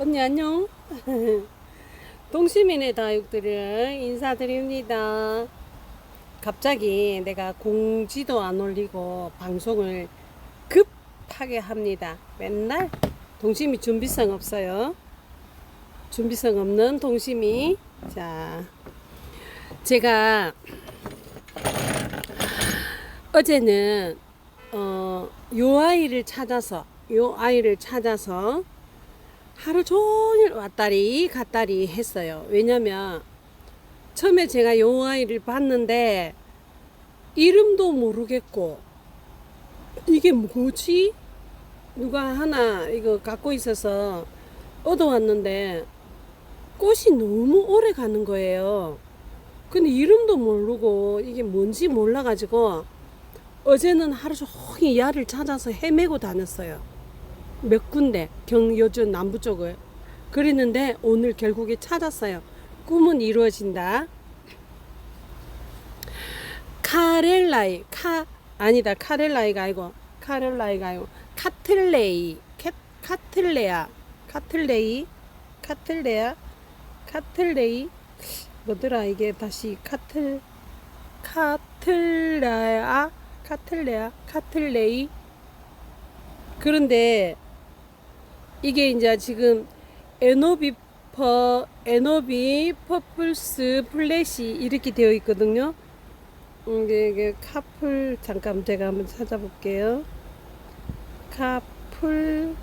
언니 안녕. 동시민의 다육들을 인사드립니다. 갑자기 내가 공지도 안 올리고 방송을 급하게 합니다. 맨날 동심이 준비성 없어요. 준비성 없는 동심이. 자, 제가 어제는 어, 요 아이를 찾아서 요 아이를 찾아서 하루 종일 왔다리 갔다리 했어요. 왜냐면 처음에 제가 요 아이를 봤는데 이름도 모르겠고 이게 뭐지? 누가 하나 이거 갖고 있어서 얻어왔는데 꽃이 너무 오래 가는 거예요. 근데 이름도 모르고 이게 뭔지 몰라가지고 어제는 하루 종일 야를 찾아서 헤매고 다녔어요. 몇 군데 경여주 남부 쪽을. 그랬는데 오늘 결국에 찾았어요. 꿈은 이루어진다. 카렐라이 카 아니다. 카렐라이가 아니고 카렐라이가 아니고 카틀레이 캣 카틀레아 카틀레이 카틀레아 카틀레이. 뭐더라 이게 다시 카틀 카틀레아 카틀레아 카틀레이. 그런데 이게 이제 지금 에노비퍼 에노비 퍼플스 플래시 이렇게 되어 있거든요. 음, 이게, 이게 카풀 잠깐 제가 한번 찾아볼게요. 카풀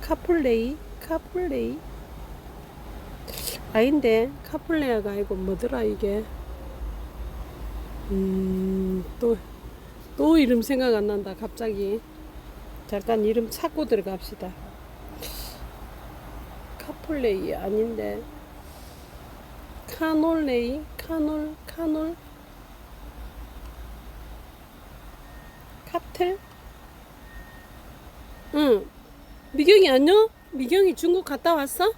카풀레이 카풀레이 아닌데 카풀레아가 아니고 뭐더라 이게 음또 또 이름 생각 안 난다 갑자기 잠깐 이름 찾고 들어갑시다. 카폴레이 아닌데. 카놀레이? 카놀 카놀? 카틀 응. 미경이 안녕? 미경이 중국 갔다 왔어?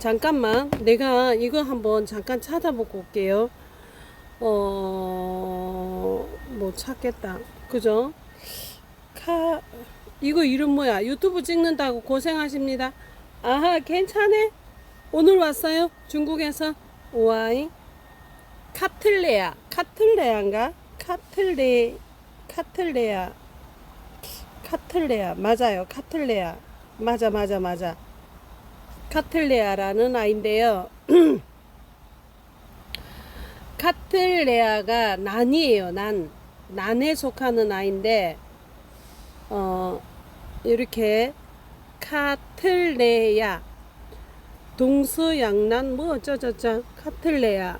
잠깐만. 내가 이거 한번 잠깐 찾아보고 올게요. 어, 뭐 찾겠다. 그죠? 카, 이거 이름 뭐야? 유튜브 찍는다고 고생하십니다. 아하, 괜찮네. 오늘 왔어요. 중국에서. 와이. 카틀레아. 카틀레아인가? 카틀레, 카틀레아. 카틀레아. 맞아요. 카틀레아. 맞아, 맞아, 맞아. 카틀레아라는 아이인데요. 카틀레아가 난이에요. 난 난에 속하는 아이인데 어 이렇게 카틀레아 동서양난 뭐 어쩌저쩌 카틀레아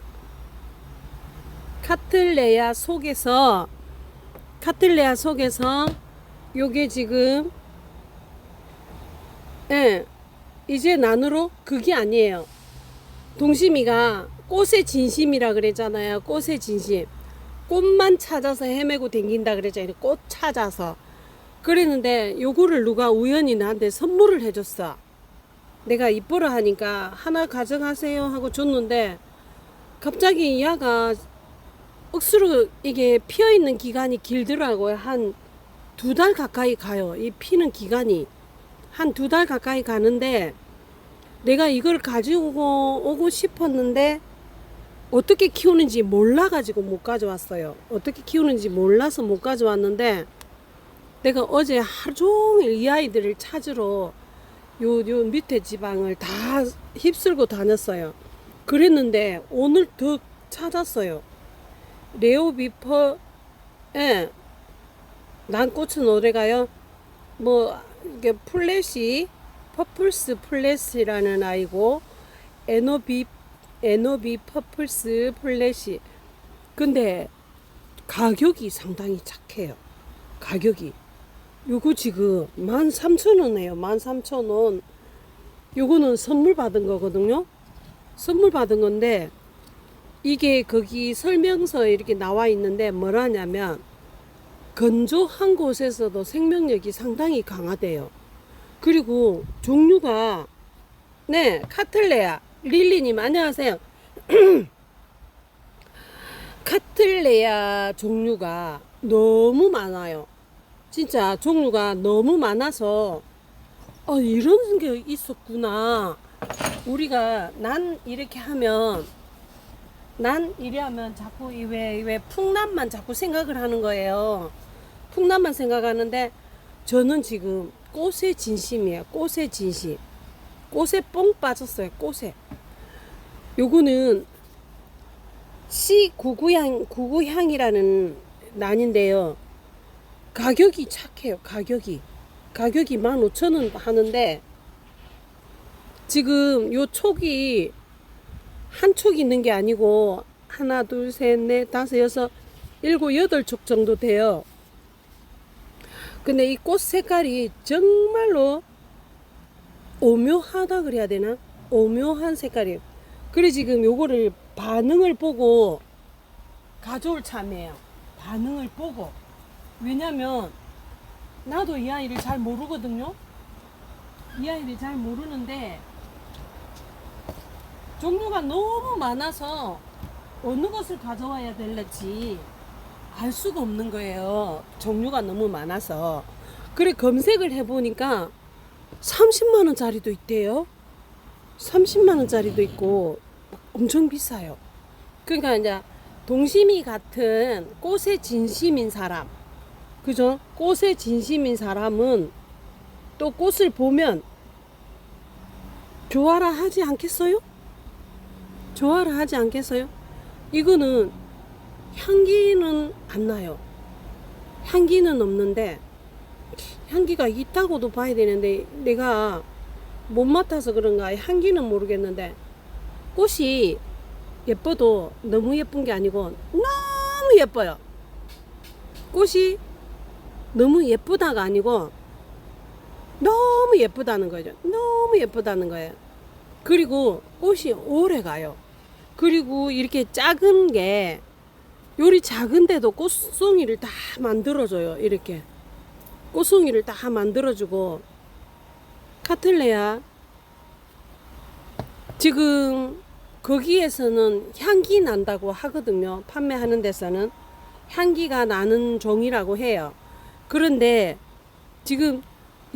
카틀레아 속에서 카틀레아 속에서 요게 지금 예 이제 난으로 그게 아니에요. 동심이가 꽃의 진심이라 그랬잖아요. 꽃의 진심. 꽃만 찾아서 헤매고 댕긴다 그랬잖아요. 꽃 찾아서. 그랬는데 요거를 누가 우연히 나한테 선물을 해줬어. 내가 이뻐라 하니까 하나 가져가세요 하고 줬는데 갑자기 야가 억수로 이게 피어 있는 기간이 길더라고요. 한 두 달 가까이 가요. 이 피는 기간이 한 두 달 가까이 가는데 내가 이걸 가지고 오고 싶었는데 어떻게 키우는지 몰라가지고 못 가져왔어요. 어떻게 키우는지 몰라서 못 가져왔는데 내가 어제 하루 종일 이 아이들을 찾으러 요, 요 밑에 지방을 다 휩쓸고 다녔어요. 그랬는데 오늘 더 찾았어요. 레오비퍼, 예. 난 꽃은 오래가요. 뭐, 이게 플래시, 퍼플스 플래시라는 아이고, 에노비 에노비 퍼플스 플래시. 근데 가격이 상당히 착해요. 가격이. 요거 지금 13,000원이에요. 13,000원. 요거는 선물 받은 거거든요. 선물 받은 건데 이게 거기 설명서에 이렇게 나와 있는데 뭐라냐면 건조한 곳에서도 생명력이 상당히 강하대요. 그리고 종류가 네 카틀레아 릴리님 안녕하세요. 카틀레아 종류가 너무 많아요. 진짜 종류가 너무 많아서 어 이런 게 있었구나. 우리가 난 이렇게 하면 난 이래 하면 자꾸 이왜 왜 풍남만 자꾸 생각을 하는 거예요. 풍남만 생각하는데 저는 지금 꽃의 진심이에요. 꽃의 진심. 꽃에 뽕 빠졌어요. 꽃에. 요거는 C 구구향 구구향이라는 난인데요. 가격이 착해요. 가격이 가격이 15,000원 하는데 지금 요 촉이 한 촉이 있는 게 아니고 하나 둘 셋 넷 다섯 여섯 일곱 여덟 촉 정도 돼요. 근데 이 꽃 색깔이 정말로 오묘하다 그래야 되나? 오묘한 색깔이에요. 그래 지금 요거를 반응을 보고 가져올 참이에요. 반응을 보고. 왜냐면 나도 이 아이를 잘 모르거든요. 이 아이를 잘 모르는데 종류가 너무 많아서 어느 것을 가져와야 될지 알 수가 없는 거예요. 종류가 너무 많아서. 그래 검색을 해보니까 30만 원짜리도 있대요. 30만 원짜리도 있고 엄청 비싸요. 그러니까 이제 동심이 같은 꽃의 진심인 사람, 그죠? 꽃의 진심인 사람은 또 꽃을 보면 좋아라 하지 않겠어요? 좋아라 하지 않겠어요? 이거는 향기는 안 나요. 향기는 없는데 향기가 있다고도 봐야 되는데 내가 못 맡아서 그런가 향기는 모르겠는데 꽃이 예뻐도 너무 예쁜 게 아니고 너무 예뻐요. 꽃이 너무 예쁘다가 아니고 너무 예쁘다는 거죠. 너무 예쁘다는 거예요. 그리고 꽃이 오래 가요. 그리고 이렇게 작은 게 요리 작은데도 꽃송이를 다 만들어줘요. 이렇게 꽃송이를 다 만들어주고 카틀레아 지금 거기에서는 향기 난다고 하거든요. 판매하는 데서는 향기가 나는 종이라고 해요. 그런데 지금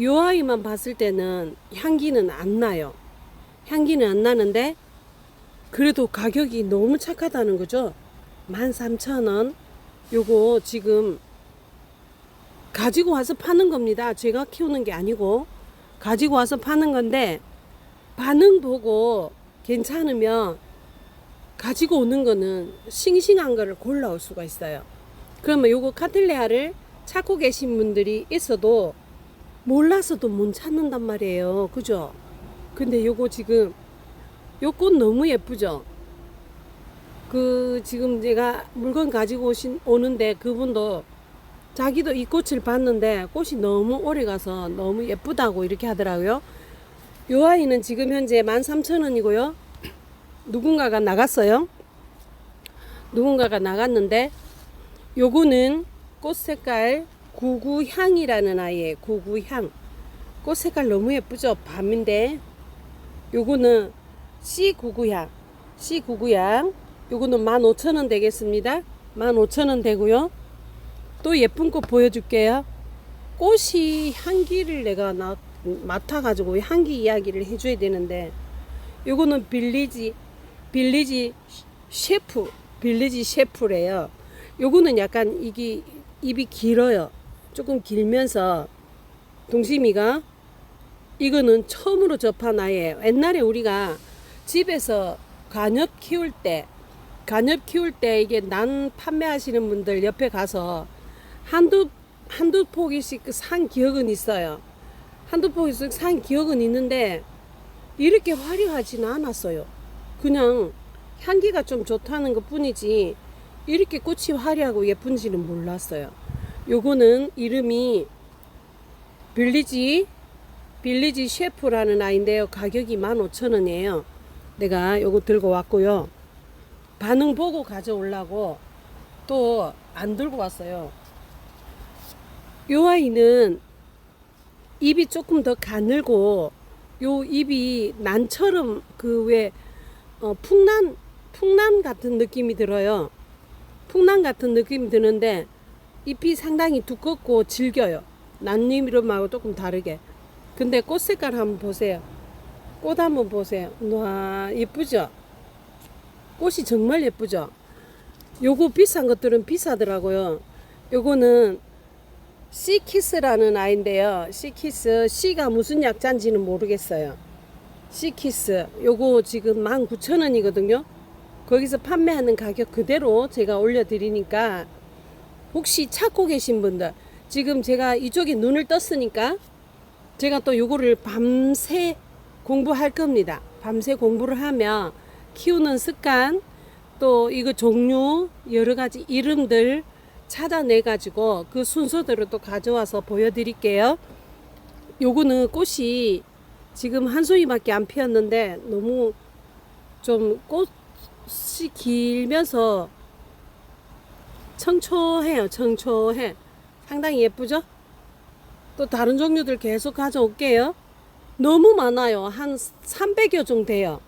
요 아이만 봤을 때는 향기는 안 나요. 향기는 안 나는데 그래도 가격이 너무 착하다는 거죠. 13,000원. 요거 지금 가지고 와서 파는 겁니다. 제가 키우는 게 아니고 가지고 와서 파는 건데 반응 보고 괜찮으면 가지고 오는 거는 싱싱한 거를 골라올 수가 있어요. 그러면 요거 카틀레아를 찾고 계신 분들이 있어도 몰라서도 못 찾는단 말이에요. 그죠? 근데 요거 지금 요 꽃 너무 예쁘죠? 그 지금 제가 물건 가지고 오신 오는데 그분도 자기도 이 꽃을 봤는데 꽃이 너무 오래 가서 너무 예쁘다고 이렇게 하더라고요. 요 아이는 지금 현재 13,000원이고요. 누군가가 나갔어요. 누군가가 나갔는데 요거는 꽃 색깔 구구향이라는 아이의 구구향. 꽃 색깔 너무 예쁘죠? 밤인데 요거는 C99향. C99향. 요거는 15,000원 되겠습니다. 15,000원 되고요. 또 예쁜 꽃 보여줄게요. 꽃이 향기를 내가 나, 맡아가지고 향기 이야기를 해줘야 되는데 요거는 빌리지 빌리지 셰프 빌리지 셰프래요. 요거는 약간 이게 입이 길어요. 조금 길면서 동심이가 이거는 처음으로 접한 아이예요. 옛날에 우리가 집에서 간엽 키울 때 간엽 키울 때 이게 난 판매하시는 분들 옆에 가서 한두 한두 포기씩 산 기억은 있어요. 한두 포기씩 산 기억은 있는데 이렇게 화려하지는 않았어요. 그냥 향기가 좀 좋다는 것 뿐이지 이렇게 꽃이 화려하고 예쁜지는 몰랐어요. 요거는 이름이 빌리지 빌리지 셰프라는 아이인데요. 가격이 15,000원이에요. 내가 요거 들고 왔고요. 반응 보고 가져오려고 또 안 들고 왔어요. 요 아이는 입이 조금 더 가늘고 요 입이 난처럼 그 왜 어, 풍란 풍란 같은 느낌이 들어요. 풍란 같은 느낌이 드는데 잎이 상당히 두껍고 질겨요. 난잎이름하고 조금 다르게. 근데 꽃 색깔 한번 보세요. 꽃 한번 보세요. 와 예쁘죠? 꽃이 정말 예쁘죠? 요거 비싼 것들은 비싸더라고요. 요거는 시키스라는 아이인데요. 시키스 C가 무슨 약자인지는 모르겠어요. 시키스 요거 지금 19,000원이거든요. 거기서 판매하는 가격 그대로 제가 올려드리니까 혹시 찾고 계신 분들 지금 제가 이쪽에 눈을 떴으니까 제가 또 요거를 밤새 공부할 겁니다. 밤새 공부를 하면 키우는 습관 또 이거 종류 여러 가지 이름들 찾아내 가지고 그 순서대로 또 가져와서 보여드릴게요. 요거는 꽃이 지금 한 송이밖에 안 피었는데 너무 좀 꽃 이 길면서 청초해요. 청초해. 상당히 예쁘죠? 또 다른 종류들 계속 가져올게요. 너무 많아요. 한 300여 종 돼요.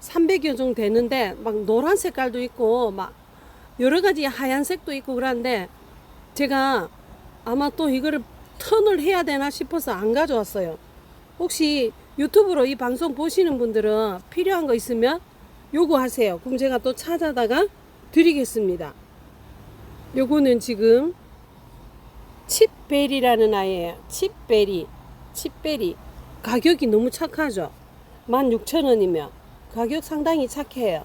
300여 종 되는데 막 노란 색깔도 있고 막 여러 가지 하얀색도 있고 그런데 제가 아마 또 이거를 턴을 해야 되나 싶어서 안 가져왔어요. 혹시 유튜브로 이 방송 보시는 분들은 필요한 거 있으면 요구하세요. 그럼 제가 또 찾아다가 드리겠습니다. 요거는 지금 칩베리라는 아이예요. 칩베리. 칩베리. 가격이 너무 착하죠? 16,000원이면 가격 상당히 착해요.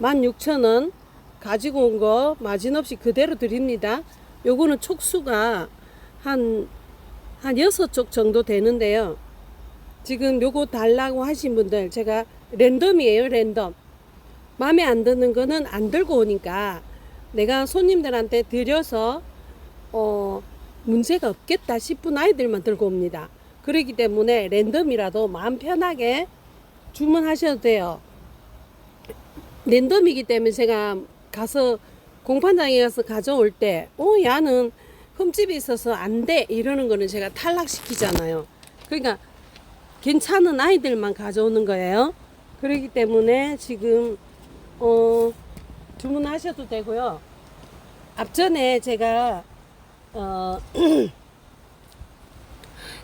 16,000원 가지고 온 거 마진없이 그대로 드립니다. 요거는 촉수가 한, 한 6쪽 정도 되는데요. 지금 요거 달라고 하신 분들 제가 랜덤이에요, 랜덤. 마음에 안 드는 거는 안 들고 오니까 내가 손님들한테 드려서 어, 문제가 없겠다 싶은 아이들만 들고 옵니다. 그렇기 때문에 랜덤이라도 마음 편하게 주문하셔도 돼요. 랜덤이기 때문에 제가 가서 공판장에 가서 가져올 때, 어, 야는 흠집이 있어서 안 돼. 이러는 거는 제가 탈락시키잖아요. 그러니까 괜찮은 아이들만 가져오는 거예요. 그렇기 때문에 지금, 어, 주문하셔도 되고요. 앞전에 제가, 어,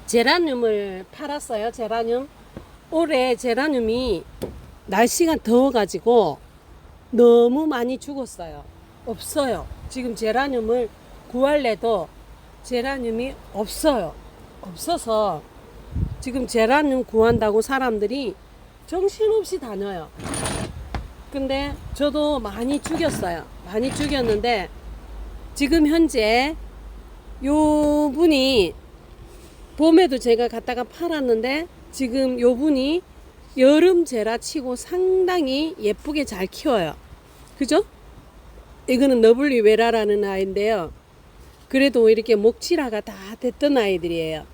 제라늄을 팔았어요. 제라늄. 올해 제라늄이 날씨가 더워가지고 너무 많이 죽었어요. 없어요. 지금 제라늄을 구할래도 제라늄이 없어요. 없어서 지금 제라늄 구한다고 사람들이 정신없이 다녀요. 근데 저도 많이 죽였어요. 많이 죽였는데 지금 현재 요 분이 봄에도 제가 갖다가 팔았는데 지금 요 분이 여름 제라 치고 상당히 예쁘게 잘 키워요. 그죠? 이거는 너블리 외라라는 아이인데요. 그래도 이렇게 목질화가 다 됐던 아이들이에요.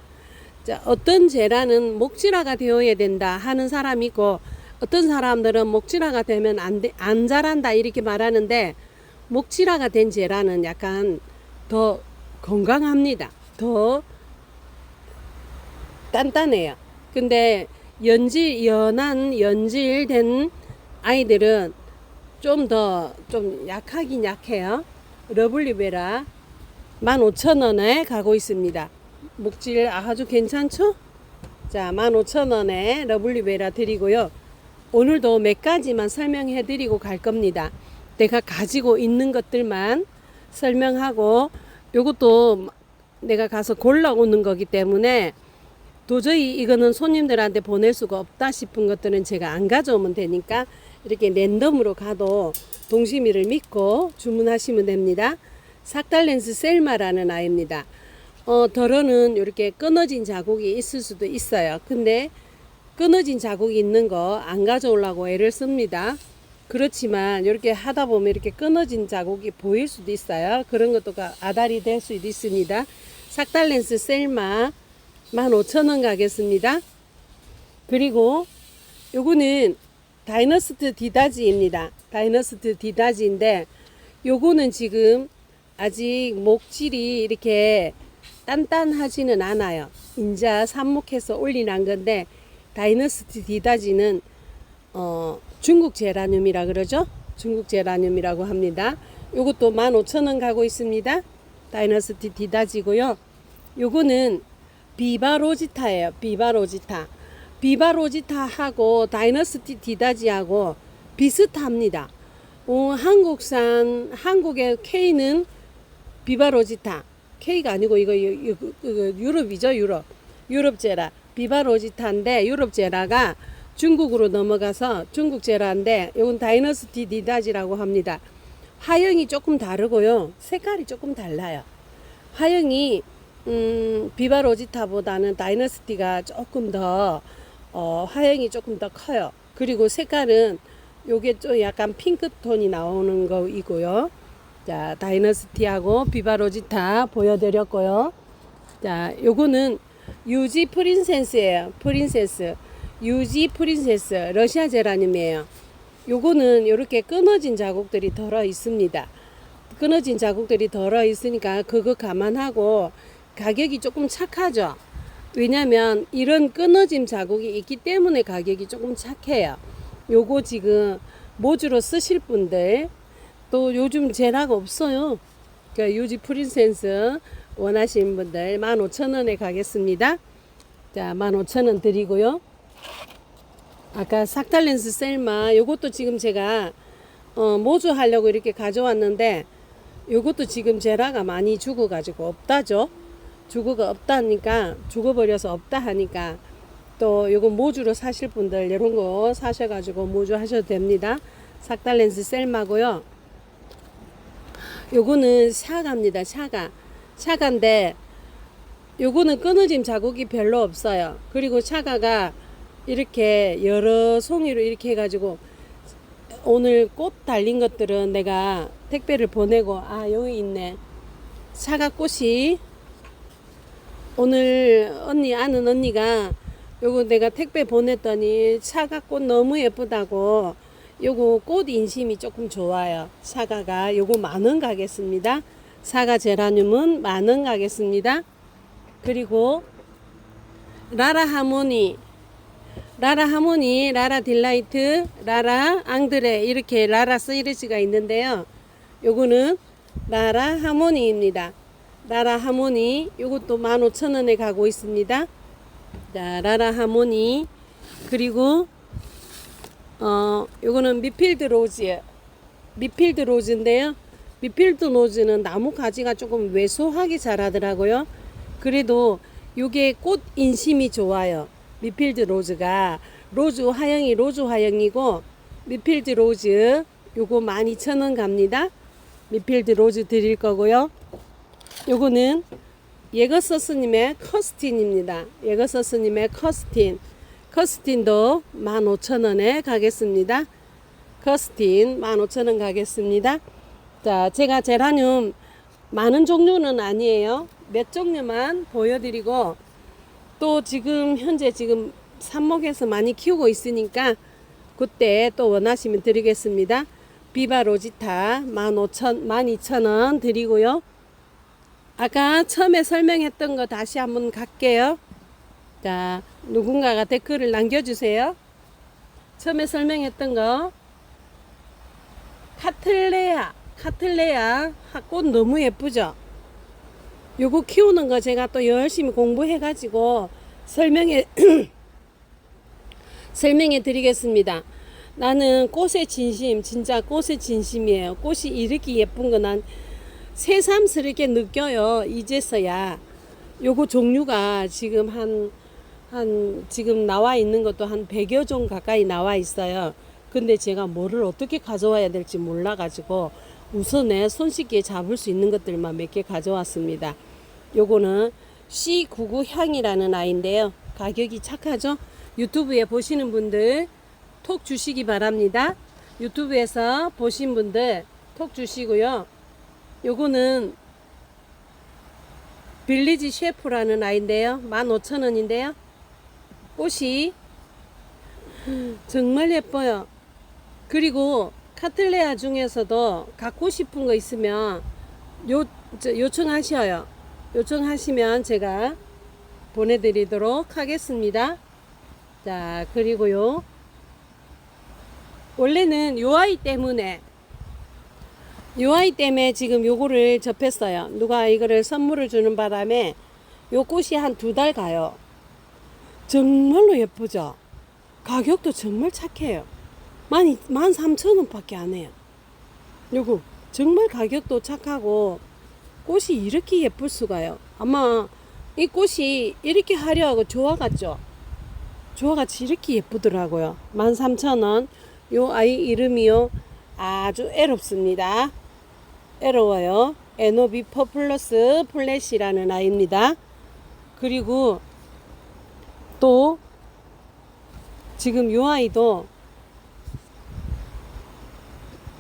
자, 어떤 제라는 목질화가 되어야 된다 하는 사람이 있고 어떤 사람들은 목질화가 되면 안, 돼, 안 자란다 이렇게 말하는데 목질화가 된 제라는 약간 더 건강합니다. 더 단단해요. 근데 연질 연한 연질된 아이들은 좀더좀 약하긴 약해요. 러블리베라 15,000원에 가고 있습니다. 목질 아주 괜찮죠? 자, 15,000원에 러블리베라 드리고요. 오늘도 몇 가지만 설명해 드리고 갈 겁니다. 내가 가지고 있는 것들만 설명하고 요것도 내가 가서 골라오는 거기 때문에 도저히 이거는 손님들한테 보낼 수가 없다 싶은 것들은 제가 안 가져오면 되니까 이렇게 랜덤으로 가도 동심이를 믿고 주문하시면 됩니다. 삭달렌스 셀마라는 아이입니다. 어, 덜어는 이렇게 끊어진 자국이 있을 수도 있어요. 근데 끊어진 자국이 있는 거 안 가져오려고 애를 씁니다. 그렇지만 이렇게 하다 보면 이렇게 끊어진 자국이 보일 수도 있어요. 그런 것도 가- 아달이 될 수도 있습니다. 삭달 렌스 셀마 15,000원 가겠습니다. 그리고 요거는 다이너스트 디다지입니다. 다이너스트 디다지인데 요거는 지금 아직 목질이 이렇게 단단하지는 않아요. 인자 삽목해서 올리는 건데 다이너스트 디다지는 어, 중국 제라늄이라 그러죠. 중국 제라늄이라고 합니다. 요것도 15,000원 가고 있습니다. 다이너스티 디다지고요. 요거는 비바로지타예요. 비바로지타. 비바로지타하고 다이너스티 디다지하고 비슷합니다. 어, 한국산 한국의 K는 비바로지타. K가 아니고 이거, 유- 유- 그 유럽이죠, 유럽. 유럽 제라. 비바로지타인데 유럽 제라가 중국으로 넘어가서 중국 제라인데 이건 다이너스티 디다지라고 합니다. 화형이 조금 다르고요. 색깔이 조금 달라요. 화형이 음, 비바로지타보다는 다이너스티가 조금 더 어, 화형이 조금 더 커요. 그리고 색깔은 요게 좀 약간 핑크톤이 나오는 거이고요. 자, 다이너스티하고 비바로지타 보여드렸고요. 자, 요거는 유지 프린세스예요. 프린세스. 유지 프린세스. 러시아 제라늄이에요. 요거는 이렇게 끊어진 자국들이 덜어 있습니다. 끊어진 자국들이 덜어 있으니까 그거 감안하고 가격이 조금 착하죠. 왜냐면 이런 끊어짐 자국이 있기 때문에 가격이 조금 착해요. 요거 지금 모주로 쓰실 분들 또 요즘 제라가 없어요. 그러니까 유지 프린센스 원하시는 분들 15,000원에 가겠습니다. 자, 15,000원 드리고요. 아까 삭달렌스 셀마 요것도 지금 제가 어, 모주 하려고 이렇게 가져왔는데 요것도 지금 제라가 많이 죽어가지고 없다죠. 죽어가 없다니까 죽어버려서 없다 하니까 또 요거 모주로 사실 분들 이런 거 사셔가지고 모주 하셔도 됩니다. 삭달렌스 셀마고요. 요거는 샤가입니다. 샤가. 샤가인데 요거는 끊어짐 자국이 별로 없어요. 그리고 샤가가 이렇게 여러 송이로 이렇게 해가지고 오늘 꽃 달린 것들은 내가 택배를 보내고 아 여기 있네. 사과 꽃이 오늘 언니 아는 언니가 요거 내가 택배 보냈더니 사과꽃 너무 예쁘다고 요거 꽃 인심이 조금 좋아요. 사과가 요거 만 원 가겠습니다. 사과 제라늄은 만원 가겠습니다. 그리고 라라 하모니 라라 하모니, 라라 딜라이트, 라라 앙드레 이렇게 라라 시리즈가 있는데요. 요거는 라라 하모니입니다. 라라 하모니 요것도 15,000원에 가고 있습니다. 자, 라라 하모니 그리고 어 요거는 미필드 로즈 미필드 로즈인데요. 미필드 로즈는 나무 가지가 조금 왜소하게 자라더라고요. 그래도 요게 꽃 인심이 좋아요. 미필드 로즈가 로즈 화형이 로즈 화형이고 미필드 로즈 요거 12,000원 갑니다. 미필드 로즈 드릴 거고요. 요거는 예거서스님의 커스틴입니다. 예거서스님의 커스틴. 커스틴도 15,000원에 가겠습니다. 커스틴 15,000원 가겠습니다. 자, 제가 제라늄 많은 종류는 아니에요. 몇 종류만 보여드리고 또 지금 현재 지금 삽목에서 많이 키우고 있으니까 그때 또 원하시면 드리겠습니다. 비바 로지타 15,000, 12,000원 드리고요. 아까 처음에 설명했던 거 다시 한번 갈게요. 자, 누군가가 댓글을 남겨주세요. 처음에 설명했던 거. 카틀레아, 카틀레아 꽃 너무 예쁘죠? 요거 키우는 거 제가 또 열심히 공부해 가지고 설명해, 설명해 드리겠습니다. 나는 꽃의 진심, 진짜 꽃의 진심이에요. 꽃이 이렇게 예쁜 거 난 새삼스럽게 느껴요. 이제서야. 요거 종류가 지금 한, 한, 지금 나와 있는 것도 한 100여 종 가까이 나와 있어요. 근데 제가 뭐를 어떻게 가져와야 될지 몰라가지고 우선에 손쉽게 잡을 수 있는 것들만 몇 개 가져왔습니다. 요거는 C99 향이라는 아이인데요. 가격이 착하죠? 유튜브에 보시는 분들 톡 주시기 바랍니다. 유튜브에서 보신 분들 톡 주시고요. 요거는 빌리지 셰프라는 아이인데요. 15,000원인데요. 꽃이 정말 예뻐요. 그리고 카틀레아 중에서도 갖고 싶은 거 있으면 요, 저, 요청하셔요. 요청하시면 제가 보내드리도록 하겠습니다. 자, 그리고요. 원래는 요 아이 때문에 요 아이 때문에 지금 요거를 접했어요. 누가 이거를 선물을 주는 바람에 요 꽃이 한 두 달 가요. 정말로 예쁘죠? 가격도 정말 착해요. 만, 만 삼천 원밖에 안 해요. 요거 정말 가격도 착하고 꽃이 이렇게 예쁠 수가요. 아마 이 꽃이 이렇게 화려하고 조화 같죠? 조화 같이 이렇게 예쁘더라고요. 만 삼천 원. 요 아이 이름이요. 아주 애롭습니다. 애로워요. 에노비 퍼플러스 플래시라는 아이입니다. 그리고 또 지금 요 아이도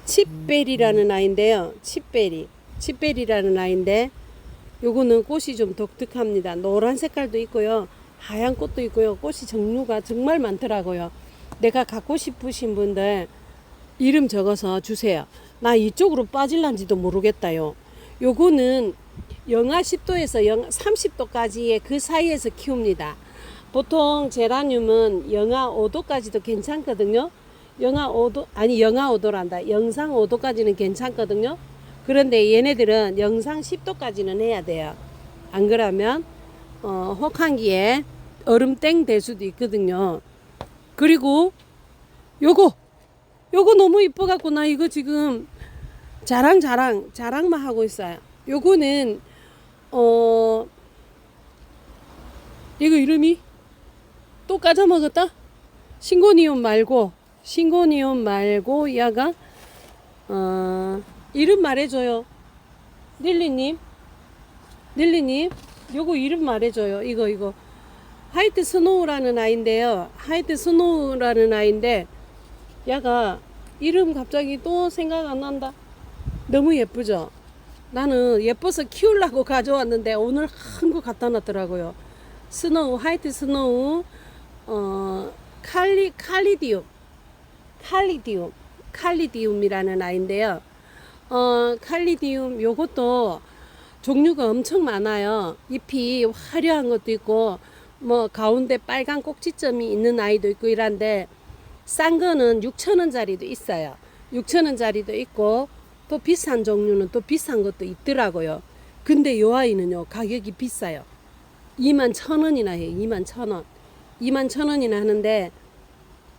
칩베리라는 아이인데요. 칩베리. 칩베리라는 아이인데 요거는 꽃이 좀 독특합니다. 노란 색깔도 있고요. 하얀 꽃도 있고요. 꽃이 종류가 정말 많더라고요. 내가 갖고 싶으신 분들 이름 적어서 주세요. 나 이쪽으로 빠질란지도 모르겠다요. 요거는 영하 10도에서 영하 30도까지의 그 사이에서 키웁니다. 보통 제라늄은 영하 5도까지도 괜찮거든요. 영하 5도 아니 영하 5도란다. 영상 5도까지는 괜찮거든요. 그런데 얘네들은 영상 10도까지는 해야 돼요. 안 그러면 어, 혹한기에 얼음땡 될 수도 있거든요. 그리고 요거 요거 너무 이뻐 갖고 나 이거 지금 자랑 자랑 자랑만 하고 있어요. 요거는 어 이거 이름이 또 까져 먹었다. 신고니움 말고 신고니움 말고 야가 어 이름 말해줘요. 닐리님 닐리님 요거 이름 말해줘요. 이거 이거 하이트 스노우라는 아이인데요. 하이트 스노우라는 아이인데 야가 이름 갑자기 또 생각 안 난다. 너무 예쁘죠? 나는 예뻐서 키우려고 가져왔는데 오늘 한 거 갖다 놨더라고요. 스노우, 하이트 스노우, 어, 칼리, 칼리디움, 칼리디움, 칼리디움이라는 아이인데요. 어, 칼리디움 요것도 종류가 엄청 많아요. 잎이 화려한 것도 있고, 뭐, 가운데 빨간 꼭지점이 있는 아이도 있고 이란데, 싼 거는 6천원짜리도 있어요. 6천원짜리도 있고, 또 비싼 종류는 또 비싼 것도 있더라고요. 근데 요 아이는요, 가격이 비싸요. 2만 천 원이나 해요. 2만 천 원. 2만 천 원이나 하는데,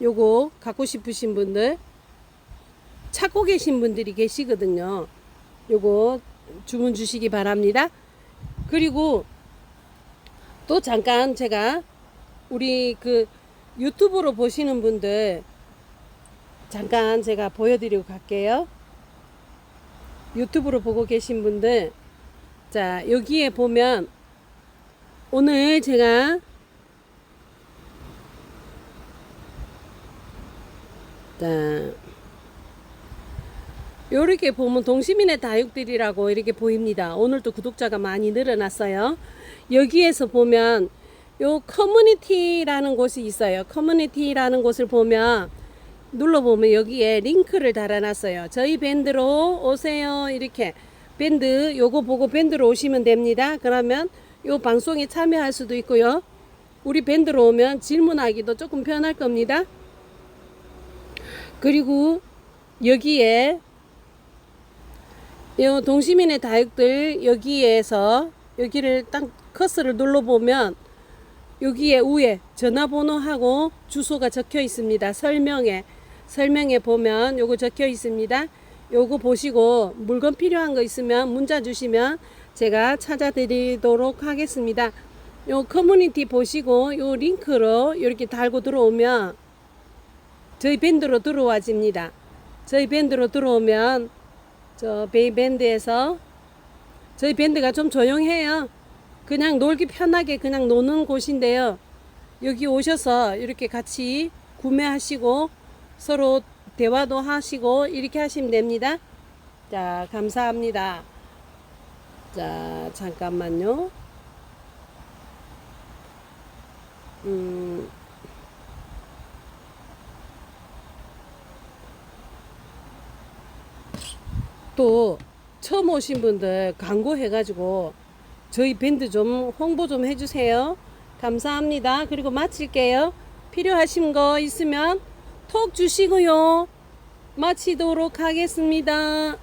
요거 갖고 싶으신 분들, 찾고 계신 분들이 계시거든요. 요거 주문 주시기 바랍니다. 그리고 또 잠깐 제가 우리 그 유튜브로 보시는 분들 잠깐 제가 보여드리고 갈게요. 유튜브로 보고 계신 분들 자 여기에 보면 오늘 제가 자 요렇게 보면 동시민의 다육들이라고 이렇게 보입니다. 오늘도 구독자가 많이 늘어났어요. 여기에서 보면 요 커뮤니티라는 곳이 있어요. 커뮤니티라는 곳을 보면 눌러보면 여기에 링크를 달아놨어요. 저희 밴드로 오세요. 이렇게 밴드 요거 보고 밴드로 오시면 됩니다. 그러면 요 방송에 참여할 수도 있고요. 우리 밴드로 오면 질문하기도 조금 편할 겁니다. 그리고 여기에 요 동시민의 다육들 여기에서 여기를 딱 커서를 눌러보면 여기에 위에 전화번호하고 주소가 적혀 있습니다. 설명에 설명에 보면 요거 적혀 있습니다. 요거 보시고 물건 필요한 거 있으면 문자 주시면 제가 찾아 드리도록 하겠습니다. 요 커뮤니티 보시고 요 링크로 이렇게 달고 들어오면 저희 밴드로 들어와집니다. 저희 밴드로 들어오면 저 베이 밴드에서 저희 밴드가 좀 조용해요. 그냥 놀기 편하게 그냥 노는 곳인데요. 여기 오셔서 이렇게 같이 구매하시고 서로 대화도 하시고 이렇게 하시면 됩니다. 자, 감사합니다. 자, 잠깐만요. 음, 또 처음 오신 분들 광고해가지고 저희 밴드 좀 홍보 좀 해주세요. 감사합니다. 그리고 마칠게요. 필요하신 거 있으면 톡 주시고요. 마치도록 하겠습니다.